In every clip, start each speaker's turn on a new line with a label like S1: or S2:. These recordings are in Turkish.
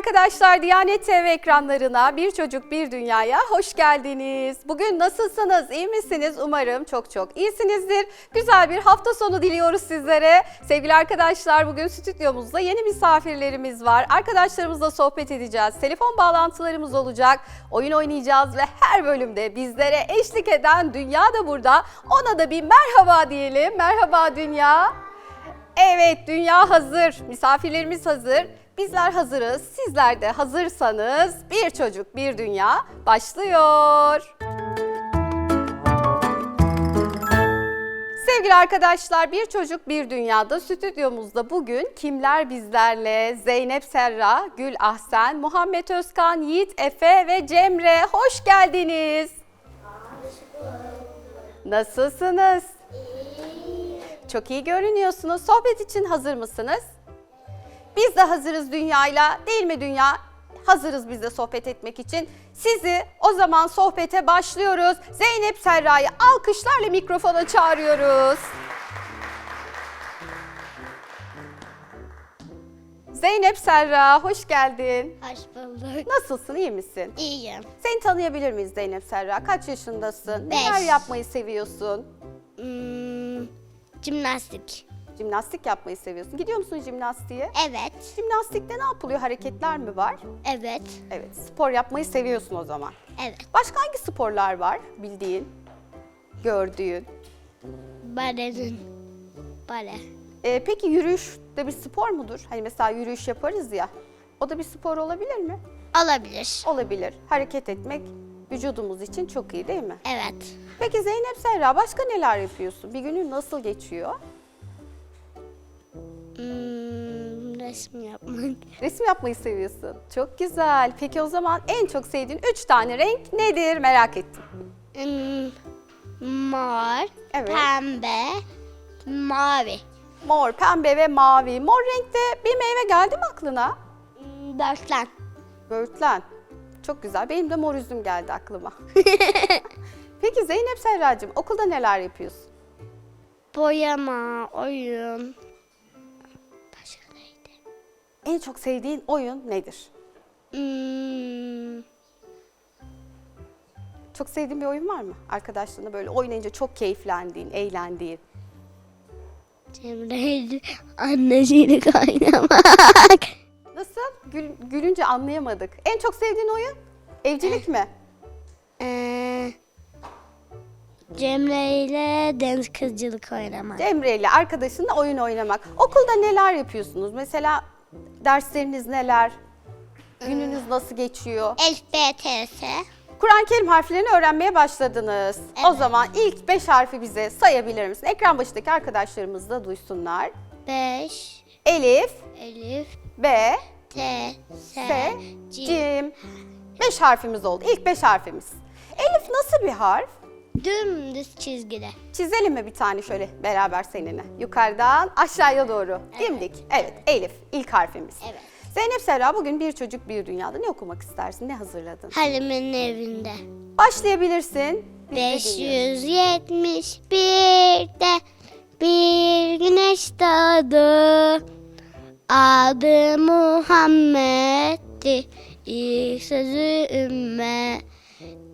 S1: arkadaşlar Diyanet TV ekranlarına Bir Çocuk Bir Dünya'ya hoş geldiniz. Bugün nasılsınız? İyi misiniz? Umarım çok çok iyisinizdir. Güzel bir hafta sonu diliyoruz sizlere. Sevgili arkadaşlar bugün stüdyomuzda yeni misafirlerimiz var. Arkadaşlarımızla sohbet edeceğiz. Telefon bağlantılarımız olacak. Oyun oynayacağız ve her bölümde bizlere eşlik eden Dünya da burada. Ona da bir merhaba diyelim. Merhaba Dünya. Evet, dünya hazır. Misafirlerimiz hazır. Bizler hazırız. Sizler de hazırsanız bir çocuk bir dünya başlıyor. Sevgili arkadaşlar bir çocuk bir dünyada stüdyomuzda bugün kimler bizlerle? Zeynep Serra, Gül Ahsen, Muhammed Özkan, Yiğit Efe ve Cemre hoş geldiniz. Nasılsınız? Çok iyi görünüyorsunuz. Sohbet için hazır mısınız? Biz de hazırız dünyayla. Değil mi dünya? Hazırız biz de sohbet etmek için. Sizi o zaman sohbete başlıyoruz. Zeynep Serra'yı alkışlarla mikrofona çağırıyoruz. Zeynep Serra, hoş geldin.
S2: Hoş bulduk.
S1: Nasılsın, iyi misin?
S2: İyiyim.
S1: Seni tanıyabilir miyiz Zeynep Serra? Kaç yaşındasın?
S2: Beş.
S1: Neler yapmayı seviyorsun?
S2: Hmm, jimnastik.
S1: Jimnastik yapmayı seviyorsun. Gidiyor musun jimnastiğe?
S2: Evet.
S1: Jimnastikte ne yapılıyor? Hareketler mi var?
S2: Evet.
S1: Evet, spor yapmayı seviyorsun o zaman.
S2: Evet.
S1: Başka hangi sporlar var bildiğin, gördüğün?
S2: Balerin. Bale.
S1: Ee, peki yürüyüş de bir spor mudur? Hani mesela yürüyüş yaparız ya, o da bir spor olabilir mi?
S2: Olabilir.
S1: Olabilir. Hareket etmek vücudumuz için çok iyi değil mi?
S2: Evet.
S1: Peki Zeynep Serra başka neler yapıyorsun? Bir günün nasıl geçiyor?
S2: Resim yapmak.
S1: Resim yapmayı seviyorsun. Çok güzel. Peki o zaman en çok sevdiğin üç tane renk nedir? Merak ettim.
S2: Hmm, mor,
S1: Evet.
S2: pembe, mavi.
S1: Mor, pembe ve mavi. Mor renkte bir meyve geldi mi aklına?
S2: Hmm, Dörtlen.
S1: Böğürtlen. Çok güzel. Benim de mor üzüm geldi aklıma. Peki Zeynep Serracığım okulda neler yapıyorsun?
S2: Boyama, oyun.
S1: En çok sevdiğin oyun nedir?
S2: Hmm,
S1: Çok sevdiğin bir oyun var mı? Arkadaşlarına böyle oynayınca çok keyiflendiğin, eğlendiğin.
S2: Cemre'yle annesiyle kaynamak.
S1: Nasıl? Gül, gülünce anlayamadık. En çok sevdiğin oyun? Evcilik mi?
S2: Ee, Cemre ile deniz kızcılık oynamak.
S1: Cemre ile arkadaşınla oyun oynamak. Okulda neler yapıyorsunuz? Mesela dersleriniz neler? Gününüz nasıl geçiyor?
S2: Elif B, T, S.
S1: Kur'an-ı Kerim harflerini öğrenmeye başladınız. O
S2: Evet.
S1: zaman ilk beş harfi bize sayabilir misin? Ekran başındaki arkadaşlarımız da duysunlar.
S2: 5,
S1: Elif,
S2: Elif,
S1: B,
S2: T, S,
S1: S,
S2: C.
S1: Cim. Beş harfimiz oldu. İlk beş harfimiz. Elif nasıl bir harf?
S2: Dümdüz çizgide.
S1: Çizelim mi bir tane şöyle beraber seninle? Yukarıdan aşağıya doğru. Dimdik. Evet, Elif ilk harfimiz.
S2: Evet.
S1: Zeynep Serra bugün bir çocuk bir dünyada ne okumak istersin? Ne hazırladın?
S2: Halim'in evinde.
S1: Başlayabilirsin. Biz de dinliyoruz.
S2: 571'de bir güneş doğdu. Adı Muhammed'di. İlk sözü ümmet.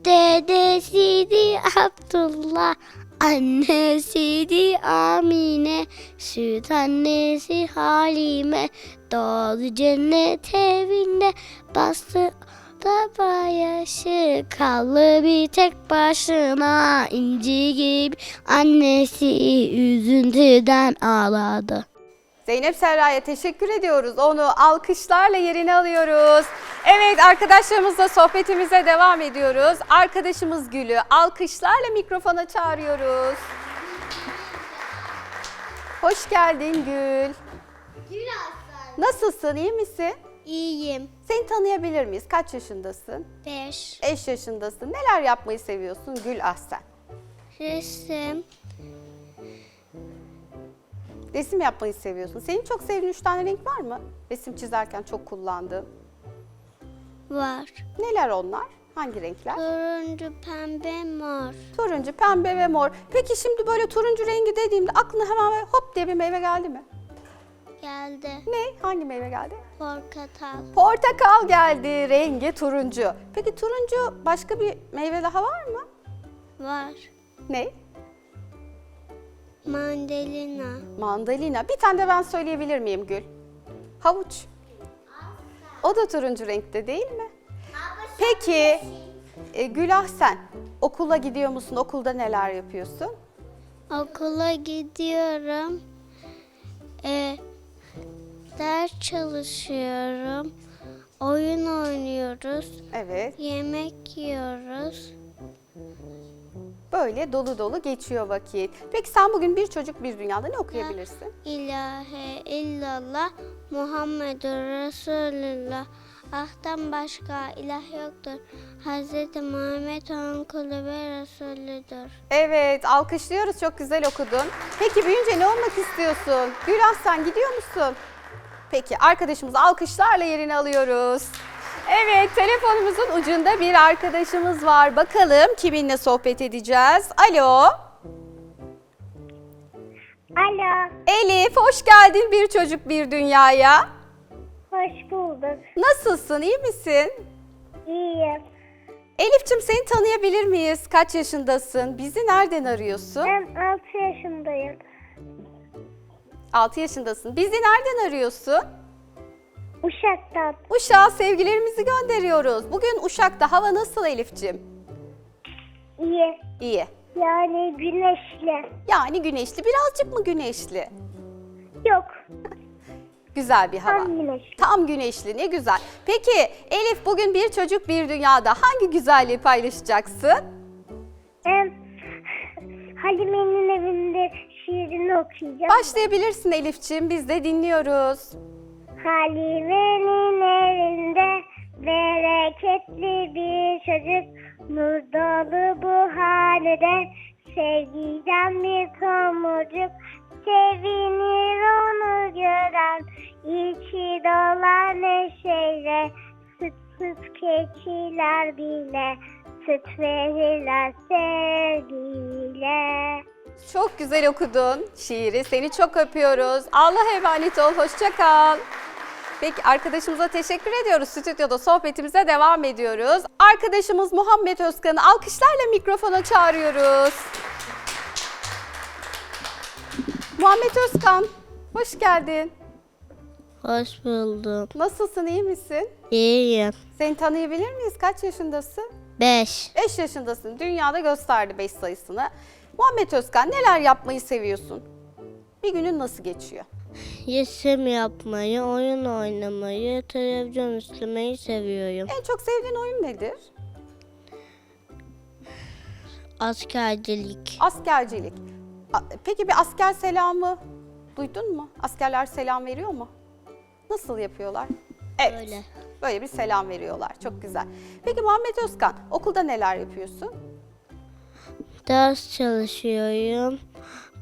S2: Dedesiydi Abdullah. Annesiydi Amine. Süt annesi Halime. Doğdu cennet evinde. Bastı da bayaşı kaldı bir tek başına inci gibi annesi üzüntüden ağladı.
S1: Zeynep Serra'ya teşekkür ediyoruz. Onu alkışlarla yerine alıyoruz. Evet arkadaşlarımızla sohbetimize devam ediyoruz. Arkadaşımız Gül'ü alkışlarla mikrofona çağırıyoruz. Hoş geldin Gül. Nasılsın, iyi misin?
S2: İyiyim.
S1: Seni tanıyabilir miyiz? Kaç yaşındasın?
S2: 5.
S1: 5 yaşındasın. Neler yapmayı seviyorsun Gül Ahsen?
S2: Resim.
S1: Resim yapmayı seviyorsun. Senin çok sevdiğin 3 tane renk var mı? Resim çizerken çok kullandığın.
S2: Var.
S1: Neler onlar? Hangi renkler?
S2: Turuncu, pembe, mor.
S1: Turuncu, pembe ve mor. Peki şimdi böyle turuncu rengi dediğimde aklına hemen hop diye bir meyve geldi mi?
S2: Geldi.
S1: Ne? Hangi meyve geldi?
S2: Portakal.
S1: Portakal geldi, rengi turuncu. Peki turuncu başka bir meyve daha var mı?
S2: Var.
S1: Ne?
S2: Mandalina.
S1: Mandalina. Bir tane de ben söyleyebilir miyim Gül? Havuç. O da turuncu renkte değil mi? Peki e, Gülah sen okula gidiyor musun? Okulda neler yapıyorsun?
S2: Okula gidiyorum. Ee, ders çalışıyorum. Oyun oynuyoruz.
S1: Evet.
S2: Yemek yiyoruz.
S1: Böyle dolu dolu geçiyor vakit. Peki sen bugün bir çocuk bir dünyada ne okuyabilirsin?
S2: İlahe illallah Muhammedur Resulullah. Ah'tan başka ilah yoktur. Hz. Muhammed onun kulu ve Resulüdür.
S1: Evet, alkışlıyoruz. Çok güzel okudun. Peki büyüyünce ne olmak istiyorsun? Gülah sen gidiyor musun? Peki arkadaşımızı alkışlarla yerine alıyoruz. Evet, telefonumuzun ucunda bir arkadaşımız var. Bakalım kiminle sohbet edeceğiz? Alo.
S2: Alo,
S1: Elif, hoş geldin bir çocuk bir dünyaya.
S2: hoş bulduk.
S1: Nasılsın, iyi misin?
S2: İyiyim.
S1: Elif'cim seni tanıyabilir miyiz? Kaç yaşındasın? Bizi nereden arıyorsun?
S2: Ben 6 yaşındayım.
S1: 6 yaşındasın. Bizi nereden arıyorsun?
S2: Uşak'tan.
S1: Uşak'a sevgilerimizi gönderiyoruz. Bugün Uşak'ta hava nasıl Elif'cim?
S2: İyi.
S1: İyi.
S2: Yani güneşli.
S1: Yani güneşli. Birazcık mı güneşli?
S2: Yok,
S1: Güzel bir hava.
S2: tam güneşli.
S1: Tam güneşli. Ne güzel. Peki Elif bugün bir çocuk bir dünyada hangi güzelliği paylaşacaksın?
S2: Hem Halime'nin evinde şiirini okuyacağım.
S1: Başlayabilirsin Elif'ciğim. Biz de dinliyoruz.
S2: Halime'nin evinde bereketli bir çocuk Nur dolu bu hanede sevgiden bir tomurcuk Sevinir onu gören içi dolar neşeyle Süt süt keçiler bile süt verirler sevgiyle
S1: Çok güzel okudun şiiri. Seni çok öpüyoruz. Allah'a emanet ol. Hoşça kal. Peki arkadaşımıza teşekkür ediyoruz. Stüdyoda sohbetimize devam ediyoruz. Arkadaşımız Muhammed Özkan'ı alkışlarla mikrofona çağırıyoruz. Muhammed Özkan, hoş geldin.
S2: Hoş buldum.
S1: Nasılsın, iyi misin?
S2: İyiyim.
S1: Seni tanıyabilir miyiz? Kaç yaşındasın?
S2: 5.
S1: 5 yaşındasın. Dünyada gösterdi 5 sayısını. Muhammed Özkan neler yapmayı seviyorsun? Bir günün nasıl geçiyor?
S2: Resim yapmayı, oyun oynamayı, televizyon izlemeyi seviyorum.
S1: En çok sevdiğin oyun nedir?
S2: Askercilik.
S1: Askercilik. A- Peki bir asker selamı duydun mu? Askerler selam veriyor mu? Nasıl yapıyorlar? Evet.
S2: Böyle.
S1: Böyle bir selam veriyorlar. Çok güzel. Peki Muhammed Özkan okulda neler yapıyorsun?
S2: Ders çalışıyorum.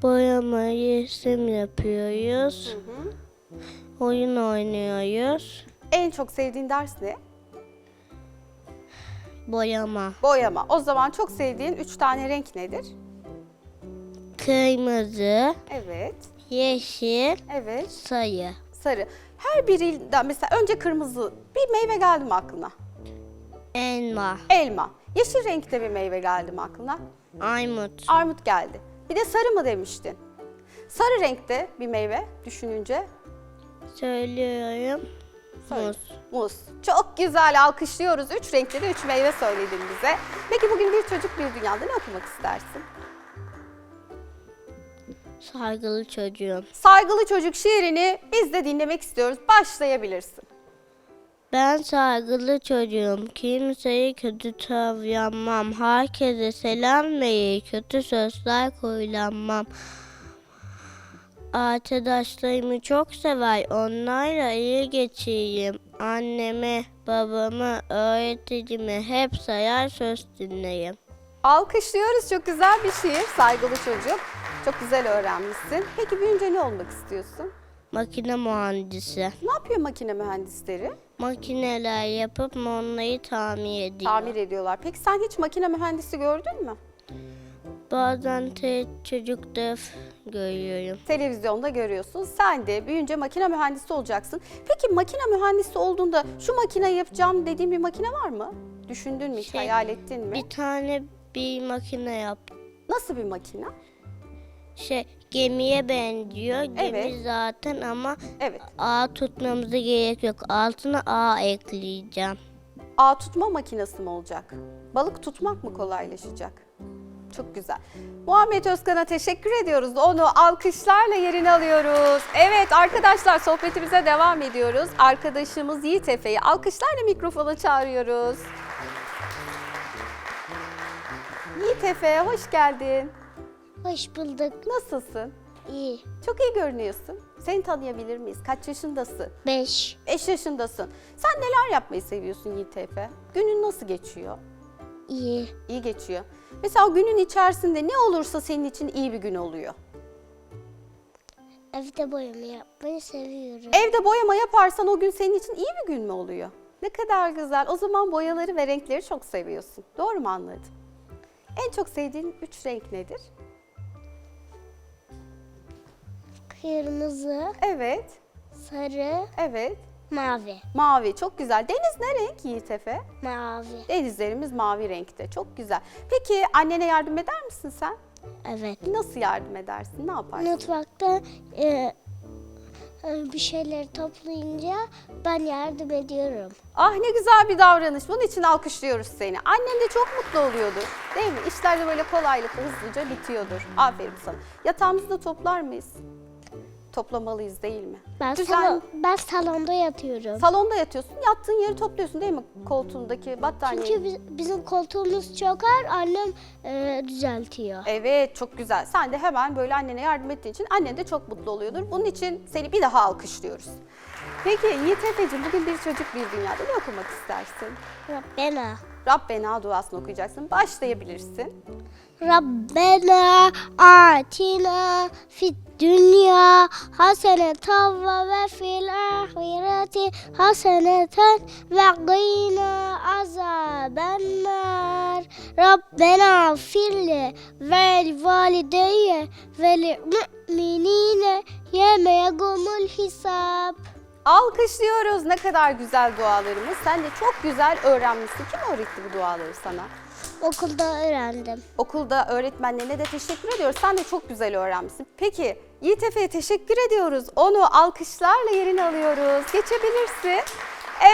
S2: Boyama, resim yapıyoruz. Oyun oynuyoruz.
S1: En çok sevdiğin ders ne?
S2: Boyama.
S1: Boyama. O zaman çok sevdiğin üç tane renk nedir?
S2: Kırmızı,
S1: Evet.
S2: yeşil,
S1: Evet.
S2: sayı.
S1: Sarı. Her birinden mesela önce kırmızı bir meyve geldi mi aklına?
S2: Elma,
S1: Elma. Yeşil renkte bir meyve geldi mi aklına?
S2: armut,
S1: Armut geldi. Bir de sarı mı demiştin? Sarı renkte bir meyve düşününce
S2: söylüyorum.
S1: Söyle.
S2: Muz.
S1: Muz. Çok güzel alkışlıyoruz. Üç renkte de üç meyve söyledin bize. Peki bugün bir çocuk bir dünyada ne okumak istersin?
S2: Saygılı çocuğum.
S1: Saygılı çocuk şiirini biz de dinlemek istiyoruz. Başlayabilirsin.
S2: Ben saygılı çocuğum. Kimseyi kötü davranmam. Herkese selam verir. Kötü sözler kullanmam. Arkadaşlarımı çok sever. Onlarla iyi geçireyim. Annemi, babamı, öğreticimi hep sayar söz dinlerim.
S1: Alkışlıyoruz. Çok güzel bir şiir. Saygılı çocuk. Çok güzel öğrenmişsin. Peki büyüyünce ne olmak istiyorsun?
S2: Makine mühendisi.
S1: Ne yapıyor makine mühendisleri?
S2: Makineler yapıp onları tamir ediyor.
S1: Tamir ediyorlar. Peki sen hiç makine mühendisi gördün mü?
S2: Bazen te çocukta görüyorum.
S1: Televizyonda görüyorsun. Sen de büyüyünce makine mühendisi olacaksın. Peki makine mühendisi olduğunda şu makineyi yapacağım dediğin bir makine var mı? Düşündün mü hiç,
S2: Şey,
S1: hayal ettin mi?
S2: Bir tane bir makine yaptım.
S1: Nasıl bir makine?
S2: Şey gemiye benziyor. Gemi
S1: Evet.
S2: zaten ama
S1: Evet.
S2: ağ tutmamıza gerek yok. Altına ağ ekleyeceğim.
S1: Ağ tutma makinesi mi olacak? Balık tutmak mı kolaylaşacak? Çok güzel. Muhammed Özkan'a teşekkür ediyoruz. Onu alkışlarla yerine alıyoruz. Evet arkadaşlar sohbetimize devam ediyoruz. Arkadaşımız Yiğit Efe'yi alkışlarla mikrofona çağırıyoruz. Yiğit Efe hoş geldin.
S2: Hoş bulduk.
S1: Nasılsın?
S2: İyi.
S1: Çok iyi görünüyorsun. Seni tanıyabilir miyiz? Kaç yaşındasın?
S2: Beş.
S1: 5 yaşındasın. Sen neler yapmayı seviyorsun Yiğit Efe? Günün nasıl geçiyor?
S2: İyi.
S1: İyi geçiyor. Mesela günün içerisinde ne olursa senin için iyi bir gün oluyor.
S2: Evde boyama yapmayı seviyorum.
S1: Evde boyama yaparsan o gün senin için iyi bir gün mü oluyor? Ne kadar güzel. O zaman boyaları ve renkleri çok seviyorsun. Doğru mu anladım? En çok sevdiğin üç renk nedir?
S2: Kırmızı,
S1: Evet,
S2: sarı,
S1: evet.
S2: mavi.
S1: Mavi çok güzel. Deniz ne renk Yiğit Efe?
S2: Mavi.
S1: Denizlerimiz mavi renkte. Çok güzel. Peki annene yardım eder misin sen?
S2: Evet.
S1: Nasıl yardım edersin? Ne yaparsın?
S2: Mutfakta e, e, bir şeyleri toplayınca ben yardım ediyorum.
S1: Ah ne güzel bir davranış. Bunun için alkışlıyoruz seni. Annen de çok mutlu oluyordur. Değil mi? İşler de böyle kolaylıkla hızlıca bitiyordur. Aferin sana. Yatağımızı da toplar mıyız? Toplamalıyız değil mi?
S2: Ben,
S1: Düzen-
S2: salon, ben salonda yatıyorum.
S1: Salonda yatıyorsun. Yattığın yeri topluyorsun değil mi? Koltuğundaki battaniyeyi.
S2: Çünkü biz- bizim koltuğumuz çok ağır, annem e, düzeltiyor.
S1: Evet çok güzel. Sen de hemen böyle annene yardım ettiğin için annen de çok mutlu oluyordur. Bunun için seni bir daha alkışlıyoruz. Peki Yiğit Efe'cim bugün bir çocuk bir dünyada ne okumak istersin?
S2: Rabbena.
S1: Rabbena duasını okuyacaksın. Başlayabilirsin.
S2: Rabbena atina fid dünya haseneten ve fil ahireti haseneten ve qina azabennar. Rabbena firli ve valideyye ve müminine yeme yegumul hisab.
S1: Alkışlıyoruz. Ne kadar güzel dualarımız. Sen de çok güzel öğrenmişsin. Kim öğretti bu duaları sana?
S2: Okulda öğrendim.
S1: Okulda öğretmenlerine de teşekkür ediyoruz. Sen de çok güzel öğrenmişsin. Peki Yiğit Efe'ye teşekkür ediyoruz. Onu alkışlarla yerine alıyoruz. Geçebilirsin.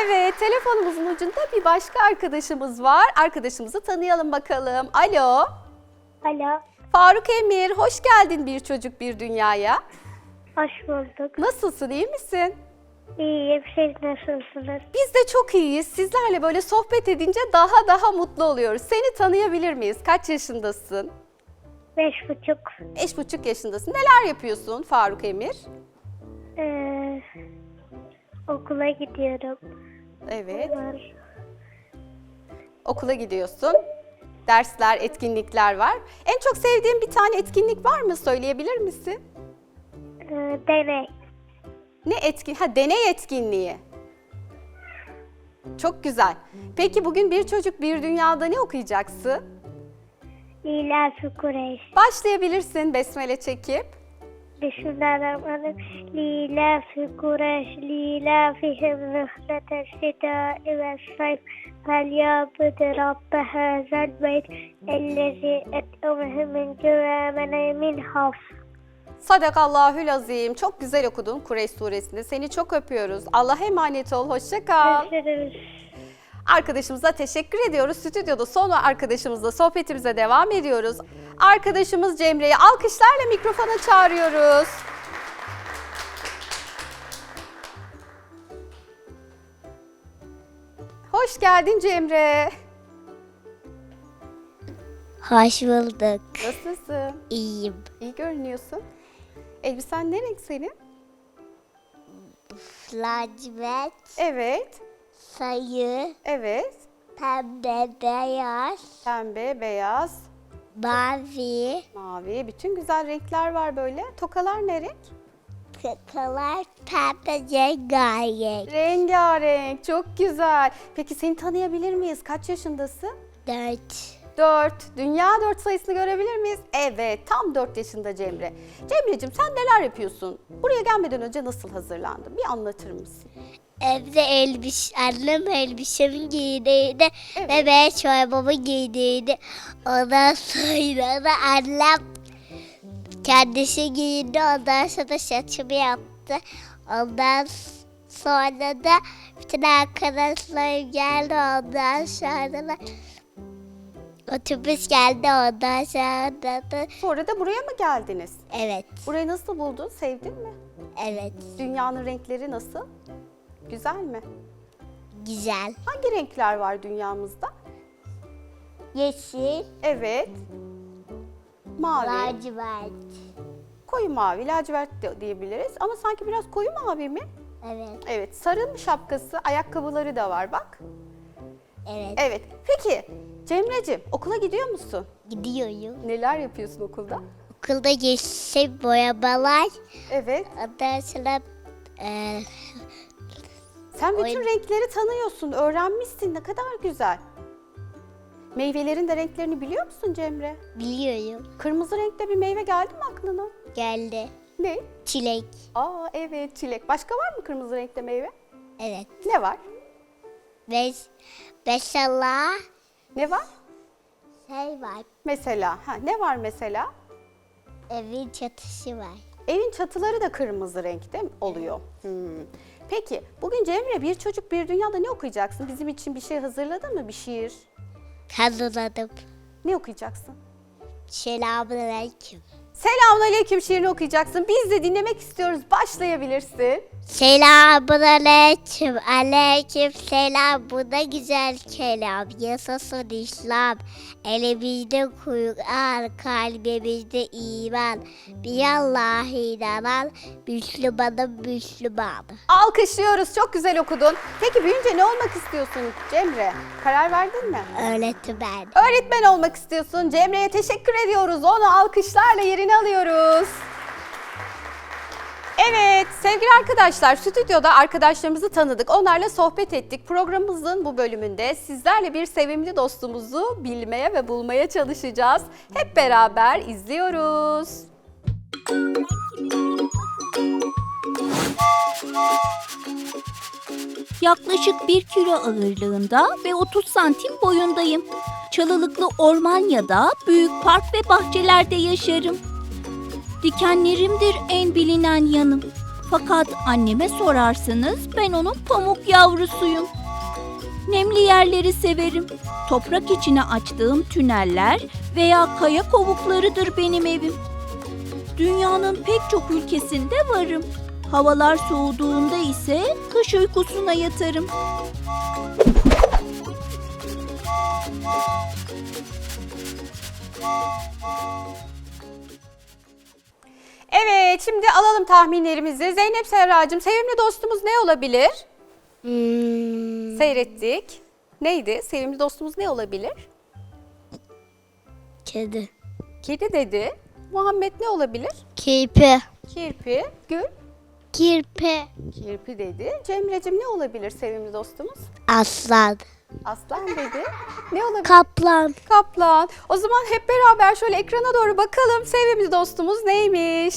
S1: Evet, telefonumuzun ucunda bir başka arkadaşımız var. Arkadaşımızı tanıyalım bakalım. Alo.
S3: Alo,
S1: Faruk Emir, hoş geldin Bir Çocuk Bir Dünyaya.
S3: hoş bulduk.
S1: Nasılsın, iyi misin?
S3: İyiyim, siz nasılsınız?
S1: Biz de çok iyiyiz. Sizlerle böyle sohbet edince daha daha mutlu oluyoruz. Seni tanıyabilir miyiz? Kaç yaşındasın?
S3: Beş buçuk.
S1: Beş buçuk yaşındasın. Neler yapıyorsun Faruk Emir?
S3: Ee, okula gidiyorum.
S1: Evet.
S3: Var.
S1: Okula gidiyorsun. Dersler, etkinlikler var. En çok sevdiğin bir tane etkinlik var mı? Söyleyebilir misin?
S3: Ee, deney.
S1: Ne etkin? Ha deney etkinliği. Çok güzel. Peki bugün bir çocuk bir dünyada ne okuyacaksın?
S3: Lilâfi Kureyş.
S1: Başlayabilirsin besmele çekip.
S3: Bismillahirrahmanirrahim. Lilâfi Kureyş, lilâfihim rıhlete şidâi ve sayf. Fel yâbıdı rabbe hâzel beyt. Ellezî et'umhü min güvâmene min hafz.
S1: Sadakallahül azim. Çok güzel okudun Kureyş suresinde. Seni çok öpüyoruz. Allah'a emanet ol. Hoşça kal.
S3: Görüşürüz.
S1: Arkadaşımıza teşekkür ediyoruz. Stüdyoda son arkadaşımızla sohbetimize devam ediyoruz. Arkadaşımız Cemre'yi alkışlarla mikrofona çağırıyoruz. Hoş geldin Cemre.
S2: Hoş bulduk.
S1: Nasılsın?
S2: İyiyim.
S1: İyi görünüyorsun. Elbisen ne renk senin?
S2: Lacivert,
S1: Evet,
S2: sayı,
S1: evet.
S2: pembe, beyaz,
S1: Pembe, beyaz,
S2: mavi,
S1: mavi. Bütün güzel renkler var böyle. Tokalar ne renk?
S2: kakalar, pembe, rengarenk.
S1: Rengarenk, çok güzel. Peki seni tanıyabilir miyiz? Kaç yaşındasın?
S2: Dört.
S1: 4. Dünya 4 sayısını görebilir miyiz? Evet, tam 4 yaşında Cemre. Cemre'cim sen neler yapıyorsun? Buraya gelmeden önce nasıl hazırlandın? Bir anlatır mısın?
S2: Evde elbise, annem elbisemi giydiydi
S1: Evet.
S2: ve ben çorabımı giydiydi. Ondan sonra da annem kendisi giyindi. Ondan sonra saçımı yaptı. Ondan sonra da bütün arkadaşlarım geldi. Ondan sonra da otobüs geldi. Ondan sonra da
S1: Sonra da buraya mı geldiniz?
S2: evet,
S1: Burayı nasıl buldun? Sevdin mi?
S2: evet,
S1: Dünyanın renkleri nasıl? Güzel mi?
S2: güzel.
S1: Hangi renkler var dünyamızda?
S2: Yeşil,
S1: Evet. Mavi,
S2: lacivert.
S1: koyu mavi, lacivert de diyebiliriz. Ama sanki biraz koyu mavi mi?
S2: Evet,
S1: Evet, sarı şapkası, ayakkabıları da var bak.
S2: Evet.
S1: Evet. Peki Cemre'cim okula gidiyor musun?
S2: Gidiyorum.
S1: Neler yapıyorsun okulda?
S2: Okulda yeşil boyamalar.
S1: Evet.
S2: Ondan sonra e,
S1: Sen bütün
S2: Oyun-
S1: renkleri tanıyorsun, öğrenmişsin. Ne kadar güzel. Meyvelerin de renklerini biliyor musun Cemre?
S2: biliyorum.
S1: Kırmızı renkte bir meyve geldi mi aklına?
S2: Geldi.
S1: Ne?
S2: Çilek.
S1: Aa evet çilek. Başka var mı kırmızı renkte meyve?
S2: Evet.
S1: Ne var?
S2: Beş, mesela
S1: Ne var?
S2: şey var.
S1: Mesela. Ha, ne var mesela?
S2: Evin çatısı var.
S1: Evin çatıları da kırmızı renkte oluyor? Hmm. Peki bugün Cemre bir çocuk bir dünyada ne okuyacaksın? Bizim için bir şey hazırladın mı? Bir şiir?
S2: Hazırladım.
S1: Ne okuyacaksın?
S2: Selamünaleyküm.
S1: Selamünaleyküm şiirini okuyacaksın. Biz de dinlemek istiyoruz. Başlayabilirsin.
S2: Selamünaleyküm. Aleyküm selam. Bu da güzel kelam. Yasasın İslam. Elimizde Kur'an, kalbimizde iman. Bir Allah'a inanan, Müslümanın Müslüman.
S1: Alkışlıyoruz. Çok güzel okudun. Peki büyüyünce ne olmak istiyorsun Cemre? Karar verdin mi?
S2: Öğretmen.
S1: Öğretmen olmak istiyorsun. Cemre'ye teşekkür ediyoruz. Onu alkışlarla yerine alıyoruz. Evet sevgili arkadaşlar stüdyoda arkadaşlarımızı tanıdık. Onlarla sohbet ettik. Programımızın bu bölümünde sizlerle bir sevimli dostumuzu bilmeye ve bulmaya çalışacağız. Hep beraber izliyoruz.
S4: Yaklaşık 1 kilo ağırlığında ve 30 santim boyundayım. Çalılıklı orman ya da büyük park ve bahçelerde yaşarım. Dikenlerimdir en bilinen yanım. Fakat anneme sorarsanız ben onun pamuk yavrusuyum. Nemli yerleri severim. Toprak içine açtığım tüneller veya kaya kovuklarıdır benim evim. Dünyanın pek çok ülkesinde varım. Havalar soğuduğunda ise kış uykusuna yatarım.
S1: Evet şimdi alalım tahminlerimizi. Zeynep Serracığım sevimli dostumuz ne olabilir?
S2: Hmm,
S1: Seyrettik. Neydi? Sevimli dostumuz ne olabilir?
S2: kedi.
S1: Kedi dedi. Muhammed ne olabilir?
S2: Kirpi.
S1: Kirpi. Gül.
S2: Kirpi.
S1: Kirpi dedi. Cemre'cim ne olabilir sevimli dostumuz?
S2: Aslan.
S1: Aslan dedi. Ne olabilir?
S2: Kaplan.
S1: Kaplan. O zaman hep beraber şöyle ekrana doğru bakalım. Sevimli dostumuz neymiş?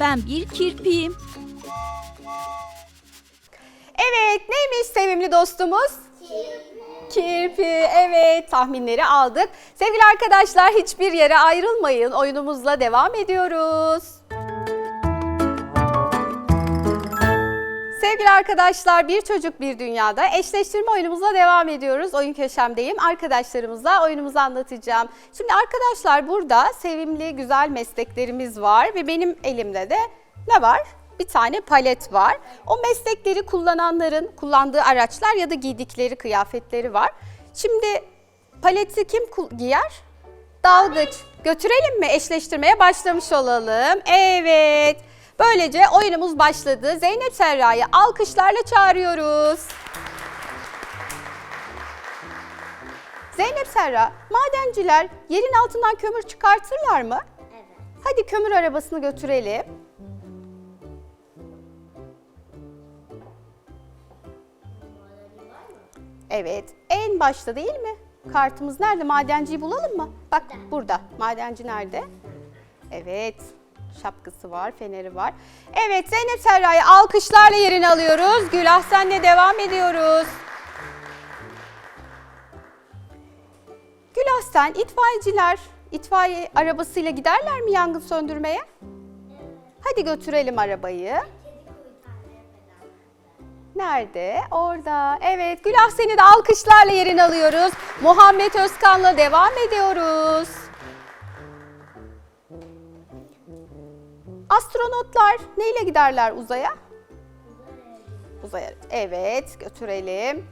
S4: Ben bir kirpiyim.
S1: Neymiş sevimli dostumuz? Kirpi. evet tahminleri aldık. Sevgili arkadaşlar hiçbir yere ayrılmayın. Oyunumuzla devam ediyoruz. Sevgili arkadaşlar bir çocuk bir dünyada eşleştirme oyunumuzla devam ediyoruz. Oyun köşemdeyim. Arkadaşlarımıza oyunumuzu anlatacağım. Şimdi arkadaşlar burada sevimli güzel mesleklerimiz var ve benim elimde de ne var? Bir tane palet var. O meslekleri kullananların kullandığı araçlar ya da giydikleri kıyafetleri var. Şimdi paleti kim giyer? Dalgıç. Götürelim mi? Eşleştirmeye başlamış olalım. Evet. Böylece oyunumuz başladı. Zeynep Serra'yı alkışlarla çağırıyoruz. Zeynep Serra, madenciler yerin altından kömür çıkartırlar mı?
S2: Evet.
S1: Hadi kömür arabasını götürelim. Evet, en başta değil mi? Kartımız nerede? Madenciyi bulalım mı? Bak burada. Madenci nerede? Evet. Şapkası var, feneri var. Evet, Zeynep Serra'yı alkışlarla yerine alıyoruz. Gülah senle devam ediyoruz. Gülah sen, itfaiyeciler itfaiye arabasıyla giderler mi yangın söndürmeye? Hadi götürelim arabayı. Nerede? Orada. Evet, Gülah seni de alkışlarla yerine alıyoruz. Muhammed Özkan'la devam ediyoruz. Astronotlar neyle giderler uzaya? Uzaya. Evet, götürelim.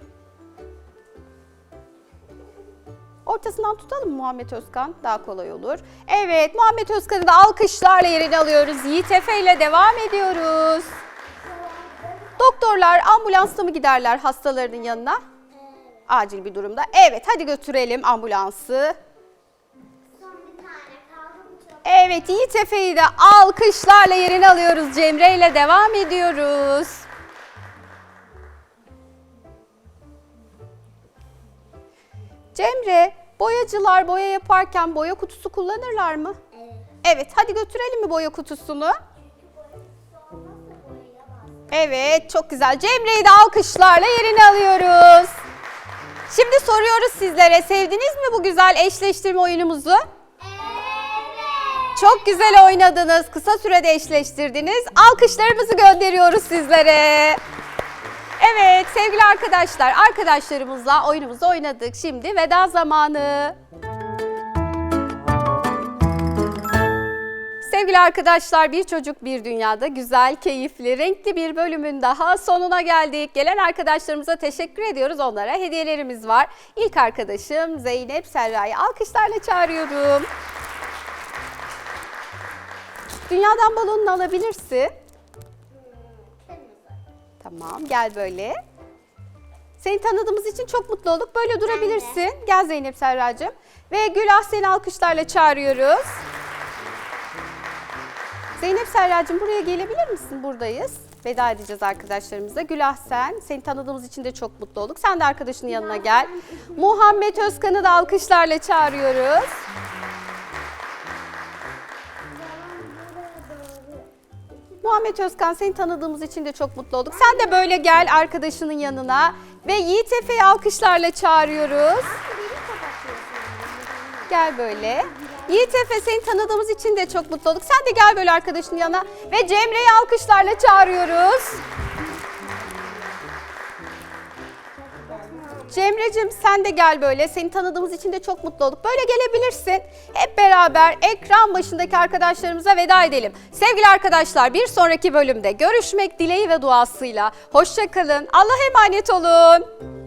S1: Ortasından tutalım Muhammed Özkan? Daha kolay olur. Evet, Muhammed Özkan'ı da alkışlarla yerine alıyoruz. Yiğit Efe ile devam ediyoruz. Doktorlar ambulansla mı giderler hastalarının yanına? Acil bir durumda. Evet, hadi götürelim ambulansı. Evet, Yiğit Efe'yi de alkışlarla yerine alıyoruz. Cemre ile devam ediyoruz. Cemre, boyacılar boya yaparken boya kutusu kullanırlar mı?
S2: Evet.
S1: Evet, hadi götürelim mi boya kutusunu? Evet, çok güzel. Cemre'yi de alkışlarla yerine alıyoruz. Şimdi soruyoruz sizlere, sevdiniz mi bu güzel eşleştirme oyunumuzu? Çok güzel oynadınız. Kısa sürede eşleştirdiniz. Alkışlarımızı gönderiyoruz sizlere. Evet sevgili arkadaşlar, arkadaşlarımızla oyunumuzu oynadık. Şimdi veda zamanı. Sevgili arkadaşlar, Bir Çocuk Bir Dünya'da güzel, keyifli, renkli bir bölümün daha sonuna geldik. Gelen arkadaşlarımıza teşekkür ediyoruz. Onlara hediyelerimiz var. İlk arkadaşım Zeynep Serra'yı alkışlarla çağırıyorum. Dünyadan balonunu alabilirsin. Tamam gel böyle. Seni tanıdığımız için çok mutlu olduk. Böyle durabilirsin. Gel Zeynep Serracığım. Ve Gülah seni alkışlarla çağırıyoruz. Zeynep Serracığım buraya gelebilir misin? Buradayız. Veda edeceğiz arkadaşlarımıza. Gülah sen. Seni tanıdığımız için de çok mutlu olduk. Sen de arkadaşının yanına gel. Muhammed Özkan'ı da alkışlarla çağırıyoruz. Muhammed Özkan seni tanıdığımız için de çok mutlu olduk. Sen de böyle gel arkadaşının yanına ve Yiğit Efe'yi alkışlarla çağırıyoruz. Gel böyle. Yiğit Efe seni tanıdığımız için de çok mutlu olduk. Sen de gel böyle arkadaşının yanına ve Cemre'yi alkışlarla çağırıyoruz. Cemre'cim sen de gel böyle. Seni tanıdığımız için de çok mutlu olduk. Böyle gelebilirsin. Hep beraber ekran başındaki arkadaşlarımıza veda edelim. Sevgili arkadaşlar bir sonraki bölümde görüşmek dileği ve duasıyla. Hoşçakalın. Allah'a emanet olun.